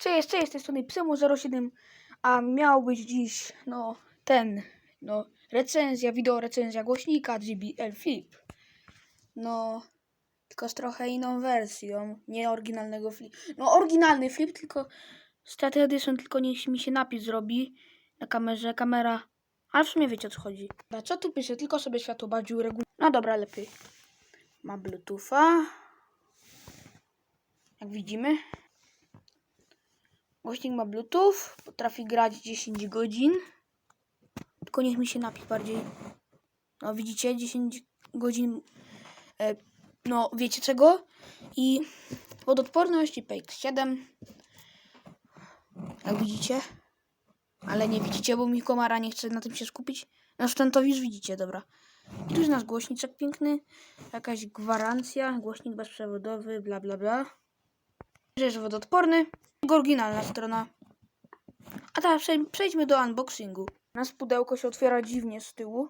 Cześć, cześć, z tej strony Psymu07, a miał być dziś, no, ten, no, recenzja, wideo recenzja głośnika JBL Flip. No, tylko z trochę inną wersją, nie oryginalnego flip. No, oryginalny flip, tylko Staty Edition, tylko niech mi się napis zrobi na kamerze, kamera, ale w sumie wiecie o co chodzi. A co tu pisze? Tylko sobie światło bardziej uregulować. No dobra, lepiej. Ma Bluetootha, jak widzimy. Głośnik ma Bluetooth, potrafi grać 10 godzin. Tylko niech mi się napis bardziej. No widzicie, 10 godzin. E, no wiecie czego? I wodoodporność IPX7. Jak widzicie. Ale nie widzicie, bo mi komara nie chce na tym się skupić. Nasz ten to już widzicie, dobra. I tu jest nasz głośniczek piękny. Jakaś gwarancja. Głośnik bezprzewodowy, bla bla bla. Jest wodoodporny. Oryginalna strona. A teraz przej- przejdźmy do unboxingu. Nas pudełko się otwiera dziwnie z tyłu.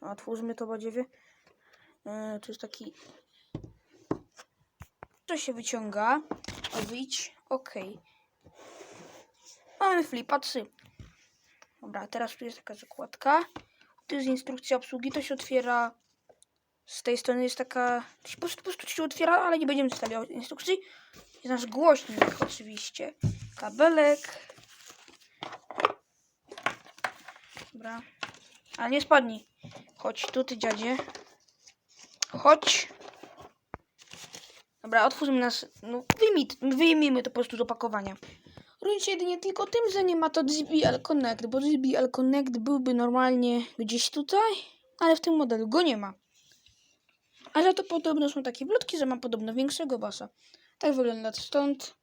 Otwórzmy to badziewie. Yy, to jest taki... To się wyciąga. Wyjdź. Ok. Mamy flipa 3. Dobra, teraz tu jest taka zakładka. Tu jest instrukcja obsługi. To się otwiera z tej strony jest taka. Po prostu, po prostu się otwiera, ale nie będziemy czytali instrukcji. Jest nasz głośnik, oczywiście. Kabelek. Dobra. Ale nie spadnij. Chodź tu, ty dziadzie. Chodź. Dobra, otwórzmy nas. No, wyjmij, wyjmijmy to po prostu z opakowania. Różni się jedynie tylko tym, że nie ma to JBL Connect, bo JBL Connect byłby normalnie gdzieś tutaj, ale w tym modelu go nie ma. Ale to podobno są takie blutki, że ma podobno większego basa. Tak wygląda stąd.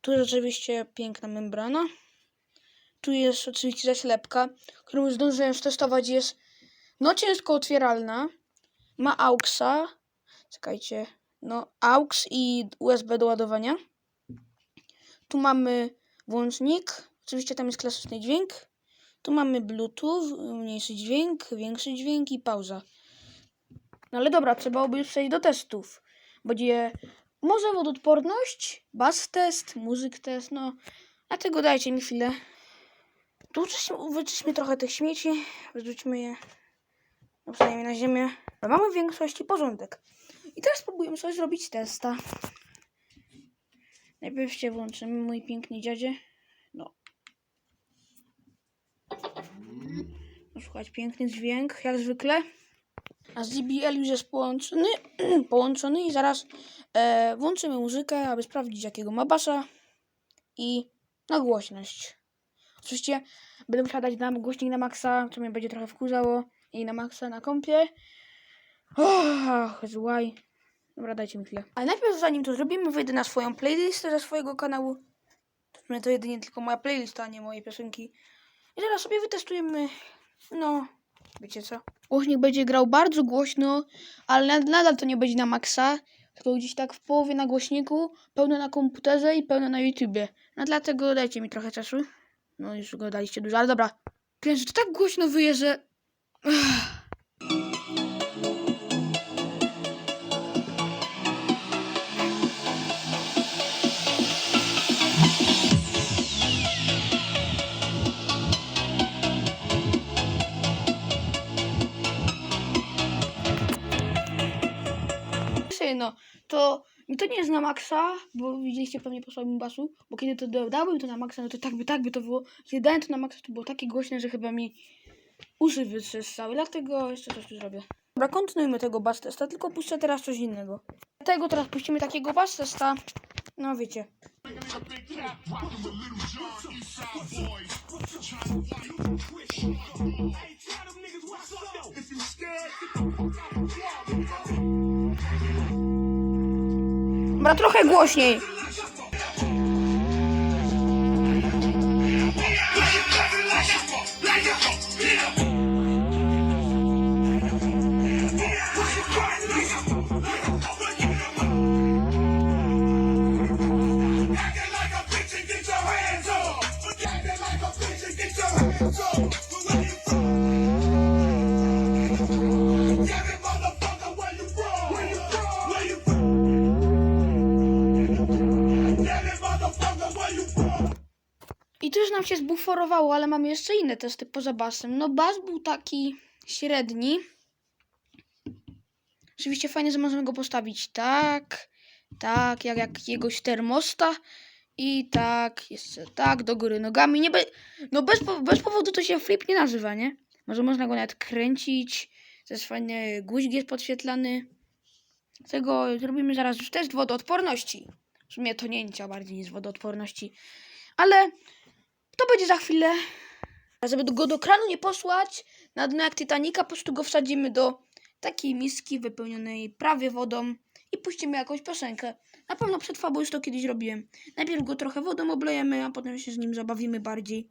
Tu rzeczywiście piękna membrana. Tu jest oczywiście zaślepka, którą zdążyłem testować. Jest no ciężko otwieralna. Ma AUXa. Czekajcie. No AUX i USB do ładowania. Tu mamy włącznik. Oczywiście tam jest klasyczny dźwięk. Tu mamy Bluetooth, mniejszy dźwięk, większy dźwięk i pauza. No ale dobra, trzeba by już przejść do testów. Będzie może wodoodporność, bas test, muzyk test, no. Dlatego dajcie mi chwilę. Tu czyśmy- wyczyśmy trochę tych śmieci, wyrzućmy je no, przynajmniej na ziemię. Mamy w większości porządek. I teraz spróbujemy sobie zrobić testa. Najpierw się włączymy, mój piękny dziadzie. No. No, Słuchać piękny dźwięk, jak zwykle. A z DBL już jest połączony, połączony i zaraz e, włączymy muzykę, aby sprawdzić jakiego ma basa i na głośność. Oczywiście będę musiała dać nam głośnik na maksa, co mnie będzie trochę wkurzało i na maksa na kompie. Och, złaj. Dobra, dajcie mi chwilę. Ale najpierw zanim to zrobimy, wejdę na swoją playlistę ze swojego kanału. To jedynie tylko moja playlista, a nie moje piosenki. I zaraz sobie wytestujemy, no, wiecie co. Głośnik będzie grał bardzo głośno, ale nad- nadal to nie będzie na maksa, tylko gdzieś tak w połowie na głośniku, pełno na komputerze i pełno na YouTubie. No dlatego dajcie mi trochę czasu. No już go daliście dużo, ale dobra. Że to tak głośno wyje, że... to nie jest na maksa, bo widzieliście pewnie po słabym basu, bo kiedy to dodałem to na maksa, no to tak by tak by to było. Kiedy dałem to na maksa, to było takie głośne, że chyba mi uszy wytrzesały, dlatego jeszcze coś tu zrobię. Dobra, kontynuujmy tego bass testa, tylko puszczę teraz coś innego. Dlatego teraz puścimy takiego bass testa, no wiecie. Dobra, trochę głośniej. I też nam się zbuforowało, ale mamy jeszcze inne testy poza basem. No bas był taki średni. Oczywiście fajnie, że możemy go postawić tak, tak, jak jakiegoś termosta i tak, jeszcze tak, do góry nogami. Nie be, no bez, bez powodu to się flip nie nazywa, nie? Może można go nawet kręcić. Też fajnie, guzik jest podświetlany. Tego zrobimy zaraz już test wodoodporności. W sumie tonięcia bardziej niż wodoodporności. Ale to będzie za chwilę. A żeby go do kranu nie posłać na dno jak Titanica, po prostu go wsadzimy do takiej miski wypełnionej prawie wodą i puścimy jakąś piosenkę. Na pewno przed bo już to kiedyś robiłem. Najpierw go trochę wodą oblejemy, a potem się z nim zabawimy bardziej.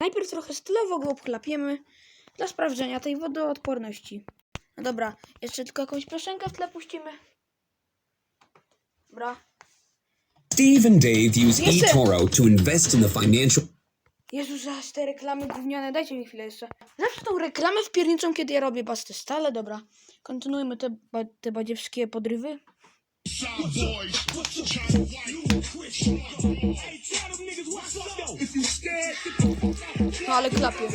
Najpierw trochę stylowo go obchlapiemy dla sprawdzenia tej wodoodporności. No dobra, jeszcze tylko jakąś piosenkę w tle puścimy. Dobra. Steve and Dave use sir. eToro to invest in the financial. Jezus, aż te reklamy gówniane, dajcie mi chwilę jeszcze. Zawsze tą reklamę wpierniczą, kiedy ja robię basty stale, dobra. Kontynuujmy te, ba te badziewskie podrywy. No ale klapie.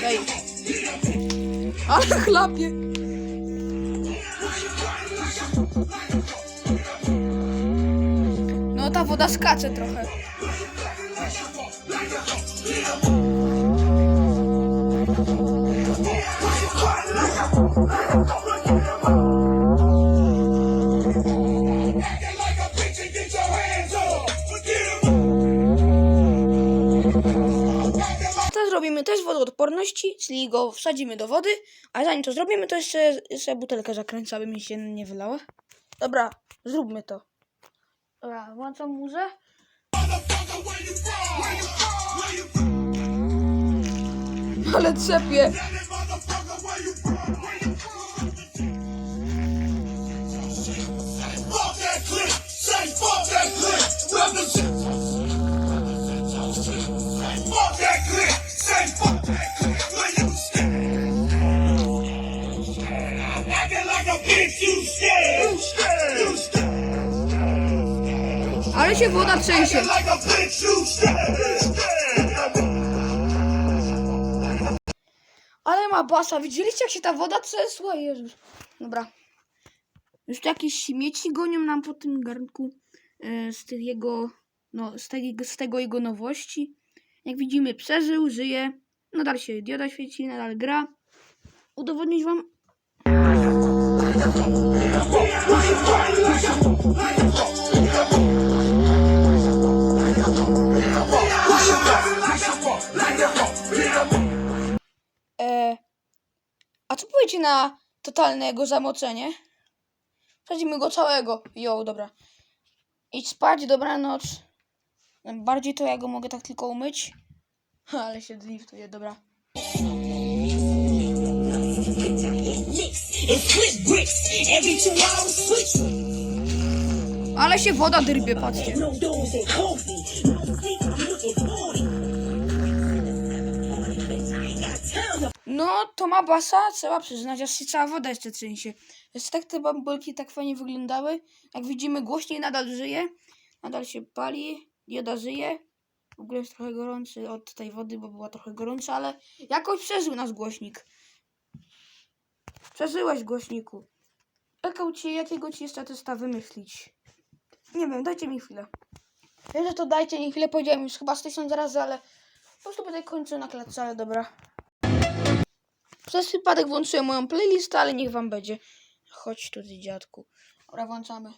Daj. Ale chlapie. No ta woda skacze trochę. Teraz zrobimy test wodoodporności, czyli go wsadzimy do wody, a zanim to zrobimy, to jeszcze, jeszcze butelkę zakręcę, aby mi się nie wylała. Dobra, zróbmy to. Dobra, włączam muzę. Ale trzepie. Fuck that clip. Say fuck that clip. Ale się woda trzęsie. Ale ma basa. Widzieliście, jak się ta woda trzęsła? Jezus. Dobra. Już tu jakieś śmieci gonią nam po tym garnku e, z tych jego, no, z, tej, z tego jego nowości. Jak widzimy, przeżył, żyje. Nadal się dioda świeci, nadal gra. Udowodnić wam. E, a co powiecie na totalne jego zamoczenie? Wsadzimy go całego. Jo, dobra. Idź spać, dobranoc. Bardziej to ja go mogę tak tylko umyć. Ale się driftuje, dobra. Ale się woda drybie, patrzcie. No, to ma basa, trzeba przyznać, aż się cała woda jeszcze trzęsie. Jeszcze tak te bambolki tak fajnie wyglądały. Jak widzimy, głośniej nadal żyje. Nadal się pali, dioda żyje. W ogóle jest trochę gorący od tej wody, bo była trochę gorąca, ale jakoś przeżył nas głośnik. Przeżyłeś głośniku. Jaką ci, jakiego ci jeszcze testa wymyślić? Nie wiem, dajcie mi chwilę. Wiem, że to dajcie mi chwilę, powiedziałem już chyba z tysiąc razy, ale po prostu będę kończył na klatce, ale dobra. Przez przypadek włączyłem moją playlistę, ale niech wam będzie. Chodź tutaj, dziadku. Dobra, włączamy.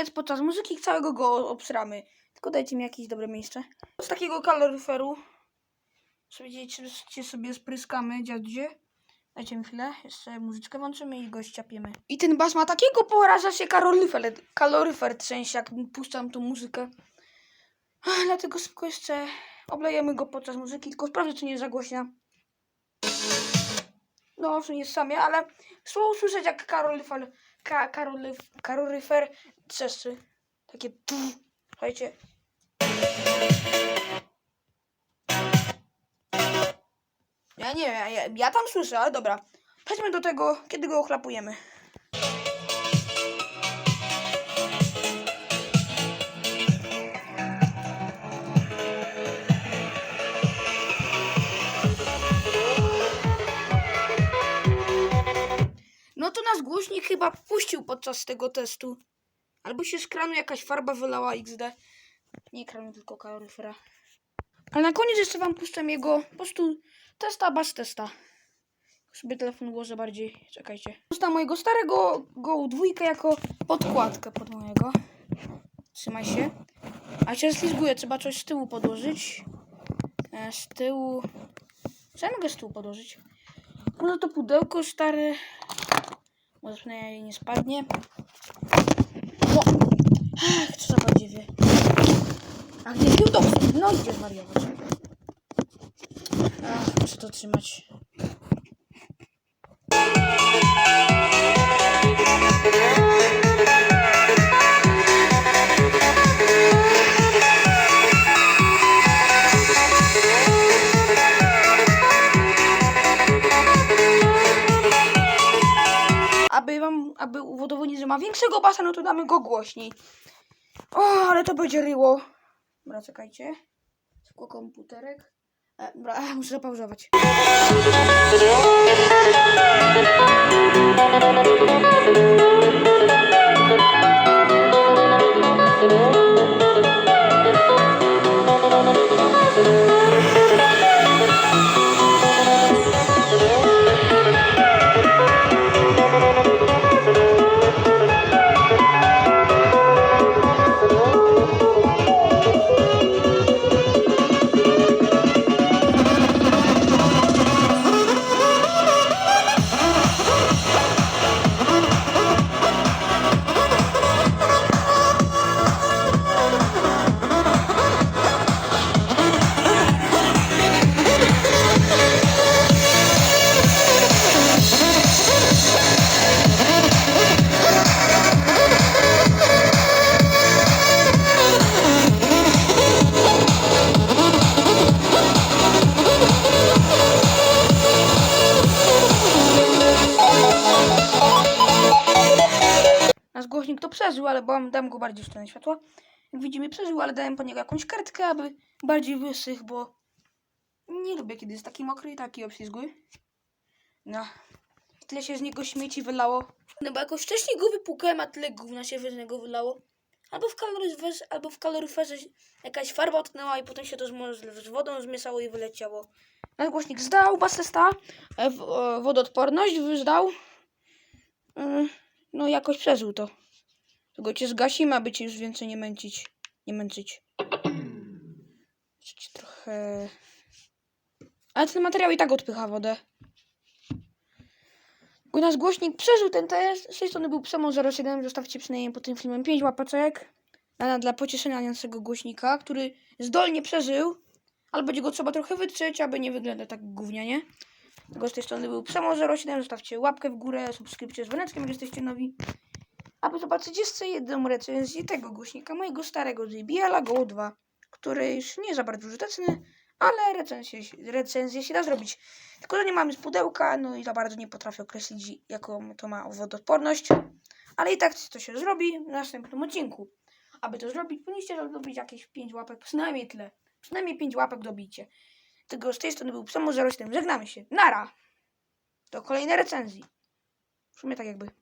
Koniec, podczas muzyki całego go obsramy. Tylko dajcie mi jakieś dobre miejsce. Z takiego kaloryferu sobie, sobie spryskamy dziadzie. Dajcie mi chwilę, jeszcze muzyczkę włączymy i go ściapiemy. I ten bas ma takiego połara, że się kaloryfer, kaloryfer trzęsie, jak puszczam tą muzykę. Dlatego szybko jeszcze oblejemy go podczas muzyki, tylko sprawdzę, czy nie jest za głośna. No, owszem, jest samie, ale słowo usłyszeć, jak kaloryfer, ka, kaloryf, kaloryfer trzeszczy. Takie tu. Słuchajcie. Ja nie wiem, ja, ja tam słyszę, ale dobra. Przejdźmy do tego, kiedy go ochlapujemy. No to nas głośnik chyba puścił podczas tego testu. Albo się z kranu jakaś farba wylała XD. Nie kranu, tylko kaloryfera. Ale na koniec jeszcze wam puszczę jego po prostu testa bez testa. Sobie telefon ułożę bardziej. Czekajcie. Puszczam mojego starego Go jako podkładkę pod mojego. Trzymaj się. A się ślizguje, trzeba coś z tyłu podłożyć. E, z tyłu... Co ja mogę z tyłu podłożyć? Może to pudełko stare. Może przynajmniej nie spadnie. No. Ach, co za badziewie. A gdzie był to? No idzie zwariować. Ach, muszę to trzymać. Aby wam, aby udowodnić, że ma większego basa, no to damy go głośniej. O, ale to będzie ryło. Dobra, czekajcie. Szybko komputerek. E, dobra, muszę zapauzować. Nasz ale bo dam go bardziej w stronę światła. Jak widzimy, przeżył, ale dałem po niego jakąś kartkę, aby bardziej wysych, bo nie lubię, kiedy jest taki mokry i taki obślizgły. No. Tyle się z niego śmieci wylało. No bo jakoś wcześniej go wypłukałem, a tyle gówna się z niego wylało. Albo w kaloryferze, albo w kaloryferze jakaś farba utknęła i potem się to z, wodą zmieszało i wyleciało. Nasz głośnik zdał basesta, w- e, wodoodporność zdał. Mm, No jakoś przeżył to. Tego cię zgasimy, aby cię już więcej nie męcić. Nie męczyć. Jeszcze ci trochę... Ale ten materiał i tak odpycha wodę. Bo nasz głośnik przeżył ten test. Z tej strony był Przemo 07. Zostawcie przynajmniej pod tym filmem 5 łapeczek. Dla, dla pocieszenia naszego głośnika, który zdolnie przeżył. Ale będzie go trzeba trochę wytrzeć, aby nie wyglądał tak gównianie. Tego z tej strony był Przemo 07. Zostawcie łapkę w górę, subskrypcję z dzwoneczkiem, jak jesteście nowi. Aby zobaczyć jeszcze jedną recenzję tego głośnika, mojego starego JBL Go 2, który już nie za bardzo użyteczny, ale recenzję, recenzję się da zrobić. Tylko, że nie mamy z pudełka, no i za bardzo nie potrafię określić, jaką to ma wodoodporność. Ale i tak to się zrobi w następnym odcinku. Aby to zrobić, powinniście zdobyć jakieś 5 łapek, przynajmniej tyle. Przynajmniej 5 łapek dobicie. Tego z tej strony był Samo 07. Żegnamy się. Nara! Do kolejnej recenzji. W sumie tak jakby.